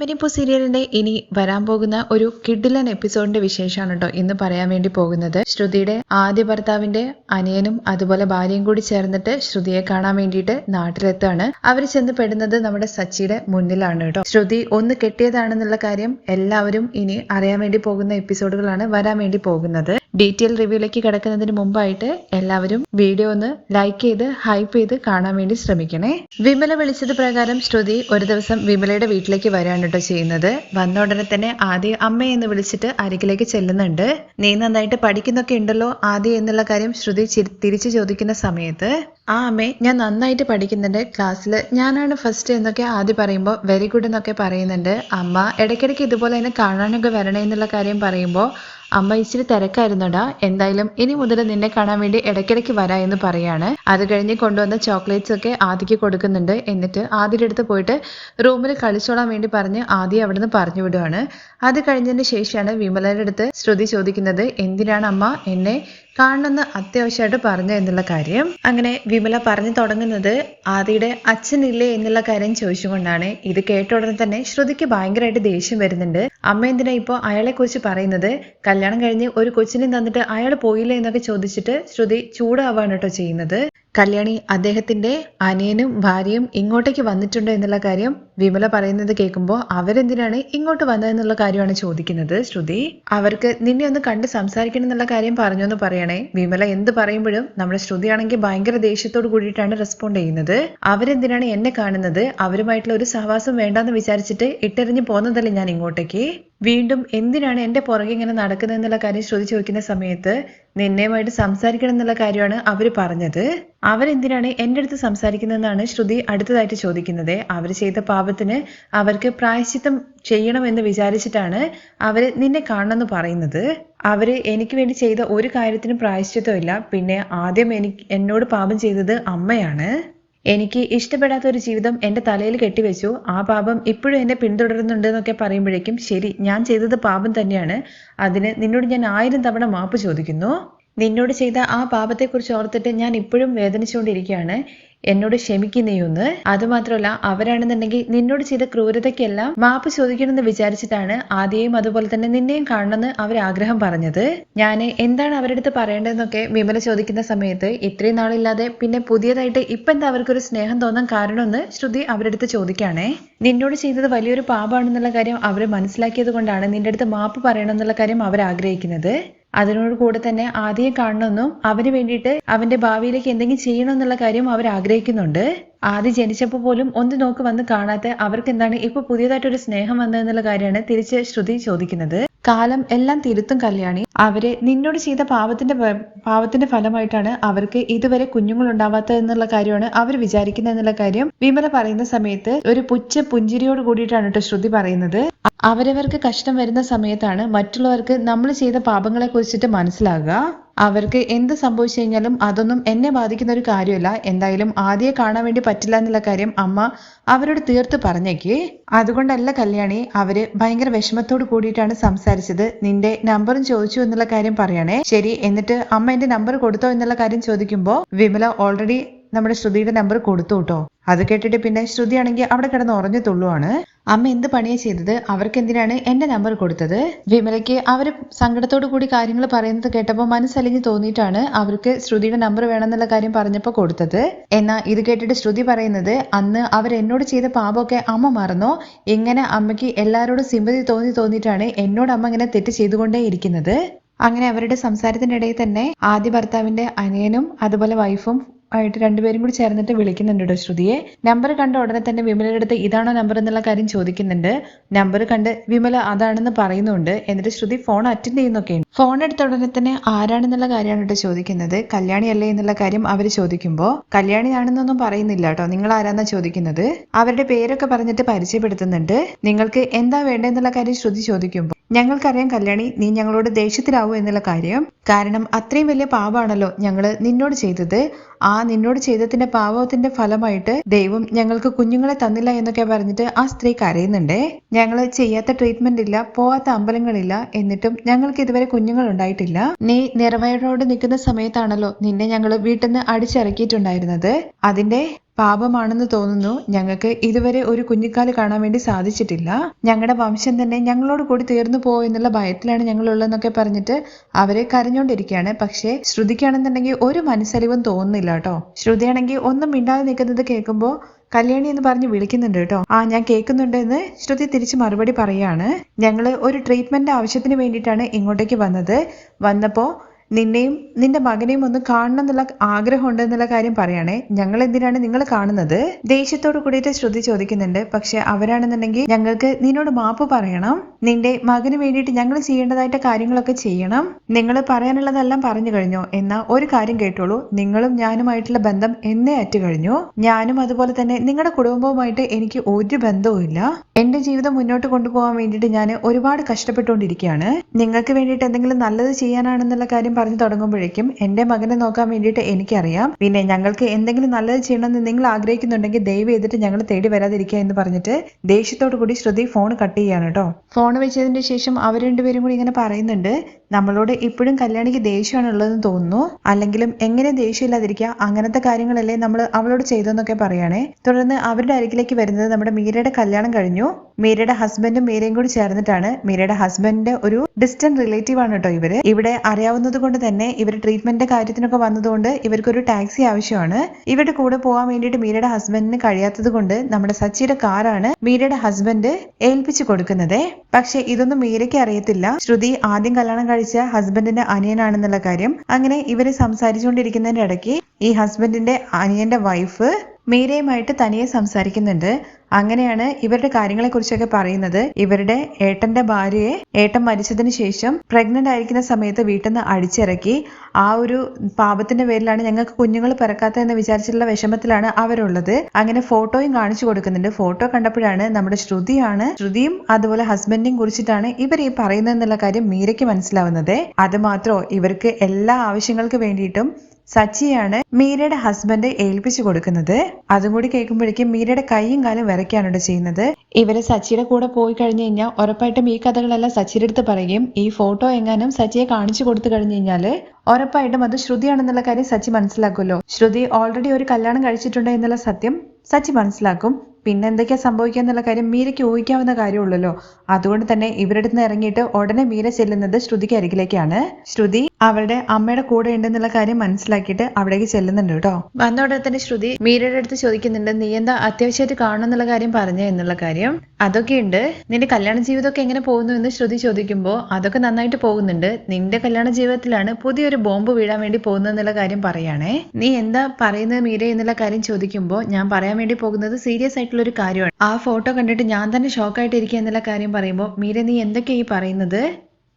ബെനിപ്പോ സീരിയലിന്റെ ഇനി വരാൻ പോകുന്ന ഒരു കിഡിലൻ എപ്പിസോഡിന്റെ വിശേഷമാണ് കേട്ടോ ഇന്ന് പറയാൻ വേണ്ടി പോകുന്നത്. ശ്രുതിയുടെ ആദ്യ ഭർത്താവിന്റെ അനിയനും അതുപോലെ ഭാര്യയും കൂടി ചേർന്നിട്ട് ശ്രുതിയെ കാണാൻ വേണ്ടിയിട്ട് നാട്ടിലെത്താണ് അവർ ചെന്ന് പെടുന്നത് നമ്മുടെ സച്ചിയുടെ മുന്നിലാണ് കേട്ടോ ശ്രുതി ഒന്ന് കെട്ടിയതാണെന്നുള്ള കാര്യം എല്ലാവരും ഇനി അറിയാൻ വേണ്ടി പോകുന്ന എപ്പിസോഡുകളാണ് വരാൻ വേണ്ടി പോകുന്നത്. ഡീറ്റെയിൽ റിവ്യൂലേക്ക് കിടക്കുന്നതിന് മുമ്പായിട്ട് എല്ലാവരും വീഡിയോ ഒന്ന് ലൈക്ക് ചെയ്ത് ഹൈപ്പ് ചെയ്ത് കാണാൻ വേണ്ടി ശ്രമിക്കണേ. വിമല വിളിച്ചത് പ്രകാരം ശ്രുതി ഒരു ദിവസം വിമലയുടെ വീട്ടിലേക്ക് വരാണ് കേട്ടോ ചെയ്യുന്നത്. വന്ന ഉടനെ തന്നെ ആദ്യം അമ്മ എന്ന് വിളിച്ചിട്ട് അരികിലേക്ക് ചെല്ലുന്നുണ്ട്. നീ നന്നായിട്ട് പഠിക്കുന്നൊക്കെ ഉണ്ടല്ലോ ആദ്യം എന്നുള്ള കാര്യം ശ്രുതി തിരിച്ചു ചോദിക്കുന്ന സമയത്ത് ആ അമ്മേ ഞാൻ നന്നായിട്ട് പഠിക്കുന്നുണ്ട് ക്ലാസ്സിൽ. ഞാനാണ് ഫസ്റ്റ് എന്നൊക്കെ ആദ്യം പറയുമ്പോൾ വെരി ഗുഡ് എന്നൊക്കെ പറയുന്നുണ്ട്. അമ്മ ഇടയ്ക്കിടയ്ക്ക് ഇതുപോലെ എന്നെ കാണാനൊക്കെ വരണേ എന്നുള്ള കാര്യം പറയുമ്പോൾ അമ്മ ഇച്ചിരി തിരക്കായിരുന്നുടാ എന്തായാലും ഇനി മുതൽ നിന്നെ കാണാൻ വേണ്ടി ഇടയ്ക്കിടയ്ക്ക് വരാ എന്ന് പറയാണ്. അത് കഴിഞ്ഞ് കൊണ്ടുവന്ന ചോക്ലേറ്റ്സ് ഒക്കെ ആദിക്ക് കൊടുക്കുന്നുണ്ട്. എന്നിട്ട് ആദ്യയുടെ അടുത്ത് പോയിട്ട് റൂമിൽ കളിച്ചോളാൻ വേണ്ടി പറഞ്ഞ് ആദ്യം അവിടുന്ന് പറഞ്ഞു വിടുവാണ്. അത് കഴിഞ്ഞതിന് ശേഷമാണ് വിമലയുടെ അടുത്ത് ശ്രുതി ചോദിക്കുന്നത് എന്തിനാണ് അമ്മ എന്നെ കാണണമെന്ന് അത്യാവശ്യമായിട്ട് പറഞ്ഞു എന്നുള്ള കാര്യം. അങ്ങനെ വിമല പറഞ്ഞു തുടങ്ങുന്നത് ആദിയുടെ അച്ഛനില്ലേ എന്നുള്ള കാര്യം ചോദിച്ചുകൊണ്ടാണ്. ഇത് കേട്ട ഉടനെ തന്നെ ശ്രുതിക്ക് ഭയങ്കരമായിട്ട് ദേഷ്യം വരുന്നുണ്ട്. അമ്മ എന്തിനാ ഇപ്പോൾ അയാളെ കുറിച്ച് പറയുന്നത്? കല്യാണം കഴിഞ്ഞ് ഒരു കൊച്ചിനെ തന്നിട്ട് അയാൾ പോയില്ലേ എന്നൊക്കെ ചോദിച്ചിട്ട് ശ്രുതി ചൂടാവാണ് കേട്ടോ ചെയ്യുന്നത്. കല്യാണി അദ്ദേഹത്തിന്റെ അനിയനും ഭാര്യയും ഇങ്ങോട്ടേക്ക് വന്നിട്ടുണ്ട് എന്നുള്ള കാര്യം വിമല പറയുന്നത് കേൾക്കുമ്പോൾ അവരെന്തിനാണ് ഇങ്ങോട്ട് വന്നതെന്നുള്ള കാര്യമാണ് ചോദിക്കുന്നത്. ശ്രുതി അവർക്ക് നിന്നെ ഒന്ന് കണ്ട് സംസാരിക്കണം എന്നുള്ള കാര്യം പറഞ്ഞു എന്ന് പറയണേ. വിമല എന്ത് പറയുമ്പോഴും നമ്മുടെ ശ്രുതിയാണെങ്കിൽ ഭയങ്കര ദേഷ്യത്തോട് കൂടിയിട്ടാണ് റെസ്പോണ്ട് ചെയ്യുന്നത്. അവരെന്തിനാണ് എന്നെ കാണുന്നത്? അവരുമായിട്ടുള്ള ഒരു സഹവാസം വേണ്ടെന്ന് വിചാരിച്ചിട്ട് ഇട്ടെറിഞ്ഞ് പോന്നതല്ലേ ഞാൻ ഇങ്ങോട്ടേക്ക്? വീണ്ടും എന്തിനാണ് എന്റെ പുറകെ ഇങ്ങനെ നടക്കുന്നത് എന്നുള്ള കാര്യം ചോദിച്ചു ചോദിക്കുന്ന സമയത്ത് നിന്നെയുമായിട്ട് സംസാരിക്കണം എന്നുള്ള കാര്യമാണ് അവർ പറഞ്ഞത്. അവരെന്തിനാണ് എന്റെ അടുത്ത് സംസാരിക്കുന്നതെന്നാണ് ശ്രുതി അടുത്തതായിട്ട് ചോദിക്കുന്നത്. അവർ ചെയ്ത പാപത്തിന് അവർക്ക് പ്രായശ്ചിത്തം ചെയ്യണമെന്ന് വിചാരിച്ചിട്ടാണ് അവർ നിന്നെ കാണണമെന്ന് പറയുന്നത്. അവർ എനിക്ക് വേണ്ടി ചെയ്ത ഒരു കാര്യത്തിനും പ്രായശ്ചിത്തമില്ല പിന്നെ ആദ്യം എനിക്ക് എന്നോട് പാപം ചെയ്തത് അമ്മയാണ്. എനിക്ക് ഇഷ്ടപ്പെടാത്ത ഒരു ജീവിതം എന്റെ തലയിൽ കെട്ടിവെച്ചു. ആ പാപം ഇപ്പോഴും എന്നെ പിന്തുടരുന്നുണ്ട് എന്നൊക്കെ പറയുമ്പോഴേക്കും ശരി ഞാൻ ചെയ്തത് പാപം തന്നെയാണ്. അതിന് നിന്നോട് ഞാൻ ആയിരം തവണ മാപ്പ് ചോദിക്കുന്നു. നിന്നോട് ചെയ്ത ആ പാപത്തെക്കുറിച്ച് ഓർത്തിട്ട് ഞാൻ ഇപ്പോഴും വേദനിച്ചുകൊണ്ടിരിക്കുകയാണ്. എന്നോട് ക്ഷമിക്കുന്നേയൊന്ന് അതുമാത്രമല്ല അവരാണെന്നുണ്ടെങ്കിൽ നിന്നോട് ചെയ്ത ക്രൂരതയ്ക്കെല്ലാം മാപ്പ് ചോദിക്കണമെന്ന് വിചാരിച്ചിട്ടാണ് ആദ്യയും അതുപോലെ തന്നെ നിന്നെയും കാണണമെന്ന് അവർ ആഗ്രഹം പറഞ്ഞത്. ഞാൻ എന്താണ് അവരുടെ അടുത്ത് പറയേണ്ടതെന്നൊക്കെ വിമല ചോദിക്കുന്ന സമയത്ത് ഇത്രയും നാളില്ലാതെ പിന്നെ പുതിയതായിട്ട് ഇപ്പൊ എന്താ അവർക്കൊരു സ്നേഹം തോന്നാൻ കാരണമെന്ന് ശ്രുതി അവരുടെ അടുത്ത് ചോദിക്കുകയാണേ. നിന്നോട് ചെയ്തത് വലിയൊരു പാപമാണെന്നുള്ള കാര്യം അവർ മനസ്സിലാക്കിയത് കൊണ്ടാണ് നിന്റെ അടുത്ത് മാപ്പ് പറയണമെന്നുള്ള കാര്യം അവർ ആഗ്രഹിക്കുന്നത്. അതിനോട് കൂടെ തന്നെ ആദ്യം കാണണമെന്നും അവന് വേണ്ടിയിട്ട് അവന്റെ ഭാവിയിലേക്ക് എന്തെങ്കിലും ചെയ്യണം എന്നുള്ള കാര്യം അവർ ആഗ്രഹിക്കുന്നുണ്ട്. ആദ്യം ജനിച്ചപ്പോൾ പോലും ഒന്ന് നോക്ക് വന്ന് കാണാത്ത അവർക്ക് എന്താണ് ഇപ്പൊ പുതിയതായിട്ടൊരു സ്നേഹം വന്നതെന്നുള്ള കാര്യമാണ് തിരിച്ച് ശ്രുതി ചോദിക്കുന്നത്. കാലം എല്ലാം തിരുത്തും കല്യാണി. അവരെ നിന്നോട് ചെയ്ത പാവത്തിന്റെ പാവത്തിന്റെ ഫലമായിട്ടാണ് അവർക്ക് ഇതുവരെ കുഞ്ഞുങ്ങൾ ഉണ്ടാവാത്തത് എന്നുള്ള കാര്യമാണ് അവർ വിചാരിക്കുന്നത് എന്നുള്ള കാര്യം വിമല പറയുന്ന സമയത്ത് ഒരു പുച്ഛ പുഞ്ചിരിയോട് കൂടിയിട്ടാണ് കേട്ടോ ശ്രുതി പറയുന്നത്. അവരവർക്ക് കഷ്ടം വരുന്ന സമയത്താണ് മറ്റുള്ളവർക്ക് നമ്മൾ ചെയ്ത പാപങ്ങളെ കുറിച്ചിട്ട് മനസ്സിലാകുക. അവർക്ക് എന്ത് സംഭവിച്ചു കഴിഞ്ഞാലും അതൊന്നും എന്നെ ബാധിക്കുന്ന ഒരു കാര്യമല്ല. എന്തായാലും ആദ്യം കാണാൻ വേണ്ടി പറ്റില്ല എന്നുള്ള കാര്യം അമ്മ അവരോട് തീർത്ത് പറഞ്ഞേക്കേ. അതുകൊണ്ടല്ല കല്യാണി അവർ ഭയങ്കര വിഷമത്തോട് കൂടിയിട്ടാണ് സംസാരിച്ചത്. നിന്റെ നമ്പറും ചോദിച്ചു എന്നുള്ള കാര്യം പറയണേ. ശരി എന്നിട്ട് അമ്മ എന്റെ നമ്പർ കൊടുത്തോ എന്നുള്ള കാര്യം ചോദിക്കുമ്പോ വിമല ഓൾറെഡി നമ്മുടെ ശ്രുതിയുടെ നമ്പർ കൊടുത്തു കേട്ടോ. അത് കേട്ടിട്ട് പിന്നെ ശ്രുതി ആണെങ്കിൽ അവിടെ കിടന്ന് ഉറഞ്ഞു തുള്ളുവാണ്. അമ്മ എന്ത് പണിയാ ചെയ്തത്? അവർക്ക് എന്തിനാണ് എന്റെ നമ്പർ കൊടുത്തത്? വിമലയ്ക്ക് അവർ സങ്കടത്തോടു കൂടി കാര്യങ്ങൾ പറയുന്നത് കേട്ടപ്പോൾ മനസ്സലിഞ്ഞ് തോന്നിയിട്ടാണ് അവർക്ക് ശ്രുതിയുടെ നമ്പർ വേണമെന്നുള്ള കാര്യം പറഞ്ഞപ്പോൾ കൊടുത്തത്. എന്നാൽ ഇത് കേട്ടിട്ട് ശ്രുതി പറയുന്നത് അന്ന് അവർ എന്നോട് ചെയ്ത പാപമൊക്കെ അമ്മ മറന്നോ? ഇങ്ങനെ അമ്മയ്ക്ക് എല്ലാവരോടും സിമ്പതി തോന്നി തോന്നിയിട്ടാണ് എന്നോട് അമ്മ ഇങ്ങനെ തെറ്റ് ചെയ്തുകൊണ്ടേ ഇരിക്കുന്നത്? അങ്ങനെ അവരുടെ സംസാരത്തിനിടയിൽ തന്നെ ആദ്യ ഭർത്താവിന്റെ അനിയനും അതുപോലെ വൈഫും ആയിട്ട് രണ്ടുപേരും കൂടി ചേർന്നിട്ട് വിളിക്കുന്നുണ്ട് കേട്ടോ ശ്രുതിയെ? നമ്പർ കണ്ട ഉടനെ തന്നെ വിമലയുടെ അടുത്ത് ഇതാണോ നമ്പർ എന്നുള്ള കാര്യം ചോദിക്കുന്നുണ്ട്. നമ്പർ കണ്ട് വിമല അതാണെന്ന് പറയുന്നുണ്ട്. എന്നിട്ട് ശ്രുതി ഫോൺ അറ്റൻഡ് ചെയ്യുന്നൊക്കെയുണ്ട് ഫോൺ എടുത്ത ഉടനെ തന്നെ ആരാണെന്നുള്ള കാര്യമാണ് കേട്ടോ ചോദിക്കുന്നത്. കല്യാണി അല്ലേ എന്നുള്ള കാര്യം അവർ ചോദിക്കുമ്പോൾ കല്യാണി ആണെന്നൊന്നും പറയുന്നില്ല കേട്ടോ. നിങ്ങൾ ആരാന്നാ ചോദിക്കുന്നത്? അവരുടെ പേരൊക്കെ പറഞ്ഞിട്ട് പരിചയപ്പെടുത്തുന്നുണ്ട്. നിങ്ങൾക്ക് എന്താ വേണ്ടതെന്നുള്ള കാര്യം ശ്രുതി ചോദിക്കുമ്പോൾ ഞങ്ങൾക്കറിയാം കല്യാണി നീ ഞങ്ങളോട് ദേഷ്യത്തിലാവൂ എന്നുള്ള കാര്യം. കാരണം അത്രയും വലിയ പാപമാണല്ലോ ഞങ്ങൾ നിന്നോട് ചെയ്തത്. ആ നിന്നോട് ചെയ്തതിന്റെ പാപത്തിന്റെ ഫലമായിട്ട് ദൈവം ഞങ്ങൾക്ക് കുഞ്ഞുങ്ങളെ തന്നില്ല എന്നൊക്കെ പറഞ്ഞിട്ട് ആ സ്ത്രീ കരയുന്നുണ്ടേ. ഞങ്ങൾ ചെയ്യാത്ത ട്രീറ്റ്മെന്റ് ഇല്ല പോവാത്ത അമ്പലങ്ങളില്ല എന്നിട്ടും ഞങ്ങൾക്ക് ഇതുവരെ കുഞ്ഞുങ്ങൾ ഉണ്ടായിട്ടില്ല. നീ നിറവയറോട് നിൽക്കുന്ന സമയത്താണല്ലോ നിന്നെ ഞങ്ങൾ വീട്ടിൽ നിന്ന് അടിച്ചിറക്കിയിട്ടുണ്ടായിരുന്നത്. അതിന്റെ പാപമാണെന്ന് തോന്നുന്നു. ഞങ്ങൾക്ക് ഇതുവരെ ഒരു കുഞ്ഞിക്കാൽ കാണാൻ വേണ്ടി സാധിച്ചിട്ടില്ല. ഞങ്ങളുടെ വംശം തന്നെ ഞങ്ങളോട് കൂടി തീർന്നു പോകും എന്നുള്ള ഭയത്തിലാണ് ഞങ്ങളുള്ളതെന്നൊക്കെ പറഞ്ഞിട്ട് അവരെ കരഞ്ഞോണ്ടിരിക്കുകയാണ് പക്ഷേ ശ്രുതിക്കാണെന്നുണ്ടെങ്കിൽ ഒരു മനസ്സലിവും തോന്നുന്നില്ല കേട്ടോ. ശ്രുതിയാണെങ്കിൽ ഒന്നും മിണ്ടാതെ നിൽക്കുന്നത് കേൾക്കുമ്പോൾ കല്യാണി എന്ന് പറഞ്ഞ് വിളിക്കുന്നുണ്ട് കേട്ടോ. ആ ഞാൻ കേൾക്കുന്നുണ്ട് എന്ന് ശ്രുതി തിരിച്ച് മറുപടി പറയാണ്. ഞങ്ങൾ ഒരു ട്രീറ്റ്മെന്റ് ആവശ്യത്തിന് വേണ്ടിയിട്ടാണ് ഇങ്ങോട്ടേക്ക് വന്നത്. വന്നപ്പോൾ നിന്നെയും നിന്റെ മകനെയും ഒന്ന് കാണണം എന്നുള്ള ആഗ്രഹമുണ്ട് എന്നുള്ള കാര്യം പറയണേ ഞങ്ങൾ എന്തിനാണ് നിങ്ങൾ കാണുന്നത്? ദേഷ്യത്തോട് കൂടിയിട്ട് ശ്രുതി ചോദിക്കുന്നുണ്ട് പക്ഷെ അവരാണെന്നുണ്ടെങ്കിൽ ഞങ്ങൾക്ക് നിന്നോട് മാപ്പ് പറയണം. നിന്റെ മകന് വേണ്ടിയിട്ട് ഞങ്ങൾ ചെയ്യേണ്ടതായിട്ട് കാര്യങ്ങളൊക്കെ ചെയ്യണം. നിങ്ങൾ പറയാനുള്ളതെല്ലാം പറഞ്ഞു കഴിഞ്ഞോ. എന്നാ ഒരു കാര്യം കേട്ടോളൂ. നിങ്ങളും ഞാനുമായിട്ടുള്ള ബന്ധം എന്നേ അറ്റു കഴിഞ്ഞു ഞാനും അതുപോലെ തന്നെ നിങ്ങളുടെ കുടുംബവുമായിട്ട് എനിക്ക് ഒരു ബന്ധവും ഇല്ല. എന്റെ ജീവിതം മുന്നോട്ട് കൊണ്ടുപോകാൻ വേണ്ടിയിട്ട് ഞാൻ ഒരുപാട് കഷ്ടപ്പെട്ടുകൊണ്ടിരിക്കുകയാണ്. നിങ്ങൾക്ക് വേണ്ടിയിട്ട് എന്തെങ്കിലും നല്ലത് ചെയ്യാനാണെന്നുള്ള കാര്യം പറഞ്ഞു തുടങ്ങുമ്പോഴേക്കും എന്റെ മകനെ നോക്കാൻ വേണ്ടിയിട്ട് എനിക്കറിയാം. പിന്നെ ഞങ്ങൾക്ക് എന്തെങ്കിലും നല്ലത് ചെയ്യണമെന്ന് നിങ്ങൾ ആഗ്രഹിക്കുന്നുണ്ടെങ്കിൽ ദയവ് ചെയ്തിട്ട് ഞങ്ങൾ തേടി വരാതിരിക്കുക എന്ന് പറഞ്ഞിട്ട് ദേഷ്യത്തോടു കൂടി ശ്രുതി ഫോൺ കട്ട് ചെയ്യാണ് കേട്ടോ. ഫോൺ വെച്ചതിന് ശേഷം അവർ രണ്ടുപേരും കൂടി ഇങ്ങനെ പറയുന്നുണ്ട് നമ്മളോട് ഇപ്പോഴും കല്യാണിക്ക് ദേഷ്യമാണ് ഉള്ളതെന്ന് തോന്നുന്നു. അല്ലെങ്കിലും എങ്ങനെ ദേഷ്യമില്ലാതിരിക്കുക? അങ്ങനത്തെ കാര്യങ്ങളല്ലേ നമ്മൾ അവളോട് ചെയ്തെന്നൊക്കെ പറയുകയാണേ തുടർന്ന് അവരുടെ അരികിലേക്ക് വരുന്നത് നമ്മുടെ മീരയുടെ കല്യാണം കഴിഞ്ഞു. മീരയുടെ ഹസ്ബൻഡും മീരയും കൂടി ചേർന്നിട്ടാണ്. മീരയുടെ ഹസ്ബൻഡിന്റെ ഒരു ഡിസ്റ്റന്റ് റിലേറ്റീവ് ആണ് കേട്ടോ ഇവർ. ഇവിടെ അറിയാവുന്നത് കൊണ്ട് തന്നെ ഇവർ ട്രീറ്റ്മെന്റിന്റെ കാര്യത്തിനൊക്കെ വന്നതുകൊണ്ട് ഇവർക്കൊരു ടാക്സി ആവശ്യമാണ്. ഇവരുടെ കൂടെ പോകാൻ വേണ്ടിയിട്ട് മീരയുടെ ഹസ്ബൻഡിന് കഴിയാത്തത് കൊണ്ട് നമ്മുടെ സച്ചിയുടെ കാറാണ് മീരയുടെ ഹസ്ബൻഡ് ഏൽപ്പിച്ചു കൊടുക്കുന്നത്. പക്ഷെ ഇതൊന്നും മീരയ്ക്ക് അറിയത്തില്ല. ശ്രുതി ആദ്യം കല്യാണം കഴിച്ച ഹസ്ബൻഡിന്റെ അനിയനാണെന്നുള്ള കാര്യം. അങ്ങനെ ഇവർ സംസാരിച്ചുകൊണ്ടിരിക്കുന്നതിന്റെ ഇടയ്ക്ക് ഈ ഹസ്ബൻഡിന്റെ അനിയന്റെ വൈഫ് മീരയുമായിട്ട് തനിയെ സംസാരിക്കുന്നുണ്ട്. അങ്ങനെയാണ് ഇവരുടെ കാര്യങ്ങളെക്കുറിച്ചൊക്കെ പറയുന്നത്. ഇവരുടെ ഏട്ടന്റെ ഭാര്യയെ ഏട്ടൻ മരിച്ചതിന് ശേഷം പ്രഗ്നന്റ് ആയിരിക്കുന്ന സമയത്ത് വീട്ടിൽ നിന്ന് അടിച്ചിറക്കി. ആ ഒരു പാപത്തിന്റെ പേരിലാണ് ഞങ്ങൾക്ക് കുഞ്ഞുങ്ങൾ പിറക്കാത്ത എന്ന് വിചാരിച്ചിട്ടുള്ള വിഷമത്തിലാണ് അവരുള്ളത്. അങ്ങനെ ഫോട്ടോയും കാണിച്ചു കൊടുക്കുന്നുണ്ട്. ഫോട്ടോ കണ്ടപ്പോഴാണ് നമ്മുടെ ശ്രുതിയാണ് ശ്രുതിയും അതുപോലെ ഹസ്ബൻഡിനെയും കുറിച്ചിട്ടാണ് ഇവർ ഈ പറയുന്നത് എന്നുള്ള കാര്യം മീരയ്ക്ക് മനസ്സിലാവുന്നത്. അത് മാത്രമോ ഇവർക്ക് എല്ലാ ആവശ്യങ്ങൾക്ക് വേണ്ടിയിട്ടും സച്ചിയാണ് മീരയുടെ ഹസ്ബൻഡ് ഏൽപ്പിച്ചു കൊടുക്കുന്നത്. അതും കൂടി കേൾക്കുമ്പോഴേക്കും മീരയുടെ കൈയും കാലും വരയ്ക്കാനുണ്ട് ചെയ്യുന്നത്. ഇവർ സച്ചിയുടെ കൂടെ പോയി കഴിഞ്ഞു കഴിഞ്ഞാൽ ഉറപ്പായിട്ടും ഈ കഥകളെല്ലാം സച്ചിയുടെ അടുത്ത് പറയുകയും ഈ ഫോട്ടോ എങ്ങാനും സച്ചിയെ കാണിച്ചു കൊടുത്തു കഴിഞ്ഞു കഴിഞ്ഞാൽ ഉറപ്പായിട്ടും അത് ശ്രുതിയാണെന്നുള്ള കാര്യം സച്ചി മനസ്സിലാക്കുമല്ലോ. ശ്രുതി ഓൾറെഡി ഒരു കല്യാണം കഴിച്ചിട്ടുണ്ട് എന്നുള്ള സത്യം സച്ചി മനസ്സിലാക്കും. പിന്നെ എന്തൊക്കെയാ സംഭവിക്കുക എന്നുള്ള കാര്യം മീരയ്ക്ക് ഊഹിക്കാവുന്ന കാര്യമുള്ളല്ലോ. അതുകൊണ്ട് തന്നെ ഇവരുടെ നിന്ന് ഇറങ്ങിയിട്ട് ഉടനെ മീര ചെല്ലുന്നത് ശ്രുതിക്ക് അരികിലേക്കാണ്. ശ്രുതി അവളുടെ അമ്മയുടെ കൂടെ ഉണ്ടെന്നുള്ള കാര്യം മനസ്സിലാക്കിയിട്ട് അവിടേക്ക് ചെല്ലുന്നുണ്ട് കേട്ടോ. വന്ന ഉടനെ തന്നെ ശ്രുതി മീരയുടെ അടുത്ത് ചോദിക്കുന്നുണ്ട് നീ എന്താ അത്യാവശ്യമായിട്ട് എന്നുള്ള കാര്യം പറഞ്ഞു? എന്നുള്ള കാര്യം. അതൊക്കെ ഉണ്ട്. നിന്റെ കല്യാണ ജീവിതമൊക്കെ എങ്ങനെ പോകുന്നു? എന്ന് ശ്രുതി ചോദിക്കുമ്പോൾ അതൊക്കെ നന്നായിട്ട് പോകുന്നുണ്ട്. നിന്റെ കല്യാണ ജീവിതത്തിലാണ് പുതിയൊരു ബോംബ് വീഴാൻ വേണ്ടി പോകുന്നത് എന്നുള്ള കാര്യം പറയുകയാണേ. നീ എന്താ പറയുന്നത് മീര? എന്നുള്ള കാര്യം ചോദിക്കുമ്പോൾ ഞാൻ പറയാൻ വേണ്ടി പോകുന്നത് സീരിയസ് ആയിട്ടുള്ള ഒരു കാര്യമാണ്. ആ ഫോട്ടോ കണ്ടിട്ട് ഞാൻ തന്നെ ഷോക്കായിട്ടിരിക്കുക എന്നുള്ള കാര്യം പറയുമ്പോൾ മീര നീ എന്തൊക്കെയാ ഈ പറയുന്നത്?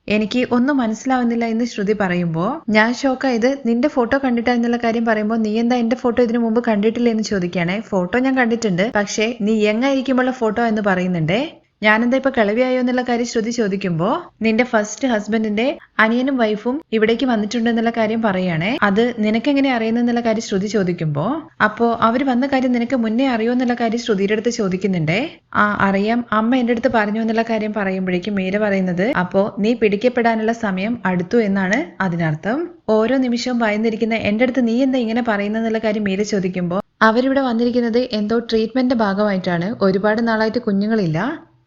എനിക്ക് ഒന്നും മനസ്സിലാവുന്നില്ല എന്ന് ശ്രുതി പറയുമ്പോൾ ഞാൻ ഷോക്കായത് നിന്റെ ഫോട്ടോ കണ്ടിട്ടാ എന്നുള്ള കാര്യം പറയുമ്പോൾ നീ എന്താ എന്റെ ഫോട്ടോ ഇതിനു മുമ്പ് കണ്ടിട്ടില്ല? എന്ന് ചോദിക്കുകയാണെ. ഫോട്ടോ ഞാൻ കണ്ടിട്ടുണ്ട് പക്ഷേ നീ എങ്ങായിരിക്കുമ്പോഴുള്ള ഫോട്ടോ എന്ന് പറയുന്നുണ്ടേ. ഞാനെന്താ ഇപ്പൊ കിളവിയായോ എന്നുള്ള കാര്യം ശ്രുതി ചോദിക്കുമ്പോ നിന്റെ ഫസ്റ്റ് ഹസ്ബൻഡിന്റെ അനിയനും വൈഫും ഇവിടേക്ക് വന്നിട്ടുണ്ട് എന്നുള്ള കാര്യം പറയുകയാണേ അത് നിനക്കെങ്ങനെ അറിയുന്നെന്നുള്ള കാര്യം ശ്രുതി ചോദിക്കുമ്പോ അപ്പോ അവർ വന്ന കാര്യം നിനക്ക് മുന്നേ അറിയോ എന്നുള്ള കാര്യം ശ്രുതിയുടെ അടുത്ത് ചോദിക്കുന്നുണ്ടേ. ആ അറിയാം. അമ്മ എന്റെ അടുത്ത് പറഞ്ഞു എന്നുള്ള കാര്യം പറയുമ്പോഴേക്കും മീര പറയുന്നത് അപ്പോ നീ പിടിക്കപ്പെടാനുള്ള സമയം അടുത്തു എന്നാണ് അതിനർത്ഥം. ഓരോ നിമിഷവും ഭയന്നിരിക്കുന്ന എന്റെ അടുത്ത് നീ എന്താ ഇങ്ങനെ പറയുന്നെന്നുള്ള കാര്യം മീര ചോദിക്കുമ്പോൾ അവരിവിടെ വന്നിരിക്കുന്നത് എന്തോ ട്രീറ്റ്മെന്റിന്റെ ഭാഗമായിട്ടാണ്. ഒരുപാട് നാളായിട്ട് കുഞ്ഞുങ്ങളില്ല.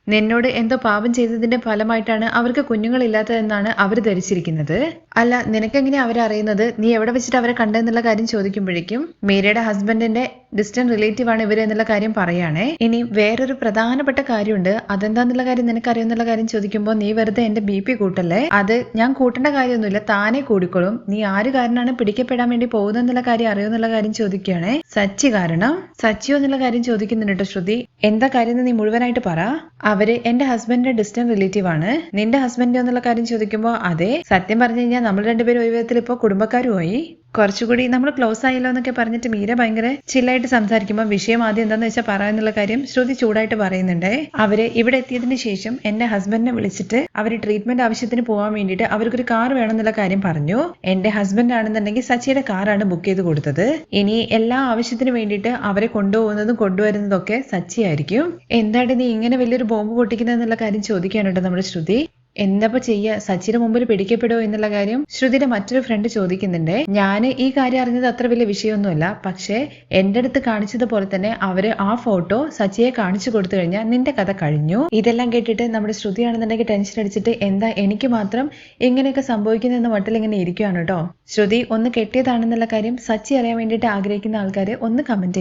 നിന്നോട് എന്തോ പാപം ചെയ്തതിന്റെ ഫലമായിട്ടാണ് അവർക്ക് കുഞ്ഞുങ്ങളില്ലാത്തതെന്നാണ് അവർ ധരിച്ചിരിക്കുന്നത്. അല്ല നിനക്കെങ്ങനെ അവരറിയുന്നത്? നീ എവിടെ വെച്ചിട്ട് അവരെ കണ്ടെന്നുള്ള കാര്യം ചോദിക്കുമ്പോഴേക്കും മീരയുടെ ഹസ്ബൻഡിന്റെ ഡിസ്റ്റന്റ് റിലേറ്റീവ് ആണ് ഇവർ എന്നുള്ള കാര്യം പറയുകയാണേ ഇനി വേറൊരു പ്രധാനപ്പെട്ട കാര്യമുണ്ട്. അതെന്താന്നുള്ള കാര്യം നിനക്കറിയുന്നുള്ള കാര്യം ചോദിക്കുമ്പോൾ നീ വെറുതെ എന്റെ ബി പി കൂട്ടല്ലേ? അത് ഞാൻ കൂട്ടേണ്ട കാര്യമൊന്നുമില്ല. താനെ കൂടിക്കോളും. നീ ആര് കാരനാണ് പിടിക്കപ്പെടാൻ വേണ്ടി പോകുന്നെന്നുള്ള കാര്യം അറിയുമെന്നുള്ള കാര്യം ചോദിക്കുകയാണേ. സച്ചി കാരണം? സച്ചിയോ എന്നുള്ള കാര്യം ചോദിക്കുന്നുണ്ട് ശ്രുതി. എന്താ കാര്യം നീ മുഴുവനായിട്ട് പറ. അവർ എന്റെ ഹസ്ബൻഡിന്റെ ഡിസ്റ്റന്റ് റിലേറ്റീവ് ആണ്. നിന്റെ ഹസ്ബൻഡ് എന്നുള്ള കാര്യം ചോദിക്കുമ്പോൾ അതെ. സത്യം പറഞ്ഞു കഴിഞ്ഞാൽ നമ്മൾ രണ്ടുപേരും ഒരു വിധത്തിൽ ഇപ്പോൾ കുടുംബക്കാരുമായി. കുറച്ചുകൂടി നമ്മൾ ക്ലോസ് ആയല്ലോ എന്നൊക്കെ പറഞ്ഞിട്ട് മീര ഭയങ്കര ചില്ലായിട്ട് സംസാരിക്കുമ്പോൾ വിഷയം ആദ്യം എന്താണെന്ന് വെച്ചാൽ പറയാന്നുള്ള കാര്യം ശ്രുതി ചൂടായിട്ട് പറയുന്നുണ്ട്. അവർ ഇവിടെ എത്തിയതിന് ശേഷം എന്റെ ഹസ്ബൻഡിനെ വിളിച്ചിട്ട് അവർ ട്രീറ്റ്മെന്റ് ആവശ്യത്തിന് പോകാൻ വേണ്ടിയിട്ട് അവർക്കൊരു കാർ വേണമെന്നുള്ള കാര്യം പറഞ്ഞു. എന്റെ ഹസ്ബൻഡ് ആണെന്നുണ്ടെങ്കിൽ സച്ചിയുടെ കാറാണ് ബുക്ക് ചെയ്ത് കൊടുത്തത്. ഇനി എല്ലാ ആവശ്യത്തിന് വേണ്ടിയിട്ട് അവരെ കൊണ്ടുപോകുന്നതും കൊണ്ടുവരുന്നതൊക്കെ സച്ചിയായിരിക്കും. എന്താണ് നീ ഇങ്ങനെ വലിയൊരു ബോംബ് പൊട്ടിക്കുന്നത് എന്നുള്ള കാര്യം ചോദിക്കാനുണ്ട് നമ്മുടെ ശ്രുതി. എന്താപ്പോ ചെയ്യുക സച്ചിയുടെ മുമ്പിൽ പിടിക്കപ്പെടുമോ എന്നുള്ള കാര്യം ശ്രുതിന്റെ മറ്റൊരു ഫ്രണ്ട് ചോദിക്കുന്നുണ്ട്. ഞാൻ ഈ കാര്യം അറിഞ്ഞത് അത്ര വലിയ വിഷയമൊന്നുമല്ല. പക്ഷേ എന്റെ അടുത്ത് കാണിച്ചതുപോലെ തന്നെ അവർ ആ ഫോട്ടോ സച്ചിയെ കാണിച്ചു കൊടുത്തു കഴിഞ്ഞാൽ നിന്റെ കഥ കഴിഞ്ഞു. ഇതെല്ലാം കേട്ടിട്ട് നമ്മുടെ ശ്രുതിയാണെന്നുണ്ടെങ്കിൽ ടെൻഷൻ അടിച്ചിട്ട് എന്താ എനിക്ക് മാത്രം ഇങ്ങനെയൊക്കെ സംഭവിക്കുന്നതെന്ന് മട്ടിൽ ഇങ്ങനെ ഇരിക്കുകയാണ് കേട്ടോ. ശ്രുതി ഒന്ന് കെട്ടിയതാണെന്നുള്ള കാര്യം സച്ചി അറിയാൻ വേണ്ടിയിട്ട് ആഗ്രഹിക്കുന്ന ആൾക്കാർ ഒന്ന് കമന്റ്